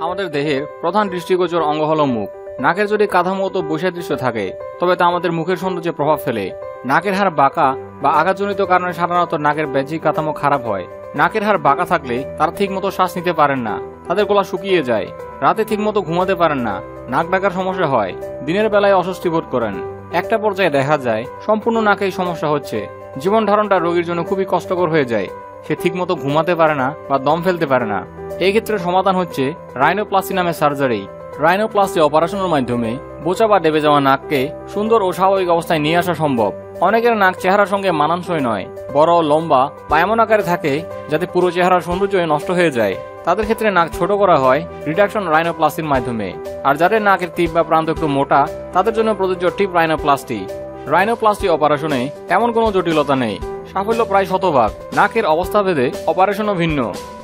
আমাদের দেহের প্রধান দৃষ্টিগোচর অঙ্গ হল মুখ। নাকের যদি কাঠামোগত বৈসাদৃশ্য থাকে, তবে তা আমাদের মুখের সৌন্দর্যে প্রভাব ফেলে। নাকের হার বাঁকা বা আঘাতজনিত কারণে সাধারণত নাকের ব্যাজিক কাঠামো খারাপ হয়। নাকের হার বাঁকা থাকলে তারা ঠিকমতো শ্বাস নিতে পারেন না। তাদের গলা শুকিয়ে যায়। রাতে ঠিকমতো ঘুমাতে পারেন না। নাক ডাকার সমস্যা হয়। দিনের বেলায় অস্বস্তি বোধ করেন। একটা পর্যায়ে দেখা যায়, সম্পূর্ণ নাকেই সমস্যা হচ্ছে। জীবন ধারণটা রোগীর জন্য খুবই কষ্টকর হয়ে যায়। সে ঠিকমতো ঘুমাতে পারে না বা দম ফেলতে পারে না। এই ক্ষেত্রে সমাধান হচ্ছে রাইনোপ্লাসি নামে সার্জারি রাইনোপ্লাসি অপারেশনের মাধ্যমে বোচা বা ডেবে যাওয়া নাককে সুন্দর ও স্বাভাবিক অবস্থায় নিয়ে আসা সম্ভব। অনেকের নাক চেহারার সঙ্গে মানানসই নয়, বড়, লম্বা বা এমন আকারে থাকে যাতে পুরো চেহারার সৌন্দর্য নষ্ট হয়ে যায়। তাদের ক্ষেত্রে নাক ছোট করা হয় রিডাকশন রাইনোপ্লাস্টির মাধ্যমে। আর যাদের নাকের টিপ বা প্রান্ত একটু মোটা, তাদের জন্য প্রযোজ্য টিপ রাইনোপ্লাস্টি রাইনোপ্লাস্টি অপারেশনে এমন কোনো জটিলতা নেই। সাফল্য প্রায় শতভাগ। নাকের অবস্থা ভেদে অপারেশনও ভিন্ন।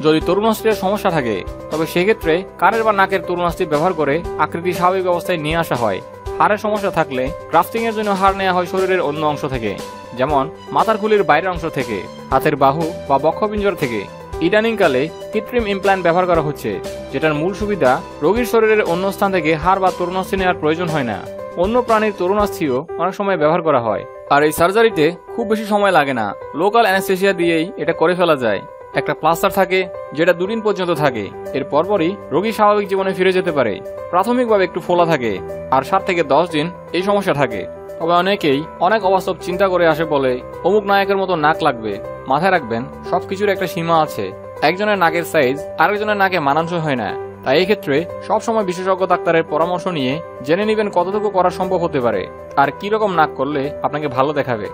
যদি তরুণাস্ত্রের সমস্যা থাকে, তবে সেক্ষেত্রে কানের বা নাকের তরুণাস্ত্রী ব্যবহার করে আকৃতি স্বাভাবিক অবস্থায় নিয়ে আসা হয়। হাড়ের সমস্যা থাকলে ক্রাফটিং এর জন্য হাড় নেওয়া হয় শরীরের অন্য অংশ থেকে, যেমন মাথার খুলির বাইরের অংশ থেকে, হাতের বাহু বা বক্ষপিঞ্জর থেকে। ইদানিংকালে কৃত্রিম ইমপ্ল্যান্ট ব্যবহার করা হচ্ছে, যেটার মূল সুবিধা রোগীর শরীরের অন্য স্থান থেকে হাড় বা তরুণাস্থি নেওয়ার প্রয়োজন হয় না। অন্য প্রাণীর তরুণাস্থিও অনেক সময় ব্যবহার করা হয়। আর এই সার্জারিতে খুব বেশি সময় লাগে না। লোকাল অ্যানেস্থেশিয়া দিয়েই এটা করে ফেলা যায়। একটা প্লাস্টার থাকে, যেটা দুদিন পর্যন্ত থাকে। এর পরপরই রোগী স্বাভাবিক জীবনে ফিরে যেতে পারে। প্রাথমিকভাবে একটু ফোলা থাকে, আর সাত থেকে দশ দিন এই সমস্যা থাকে। তবে অনেকেই অনেক অবাস্তব চিন্তা করে আসে বলে, অমুক নায়কের মতো নাক লাগবে। মাথায় রাখবেন, সবকিছুর একটা সীমা আছে। একজনের নাকের সাইজ আরেকজনের নাকে মানানসই হয় না। তাই এক্ষেত্রে সবসময় বিশেষজ্ঞ ডাক্তারের পরামর্শ নিয়ে জেনে নেবেন কতটুকু করা সম্ভব হতে পারে আর কি রকম নাক করলে আপনাকে ভালো দেখাবে।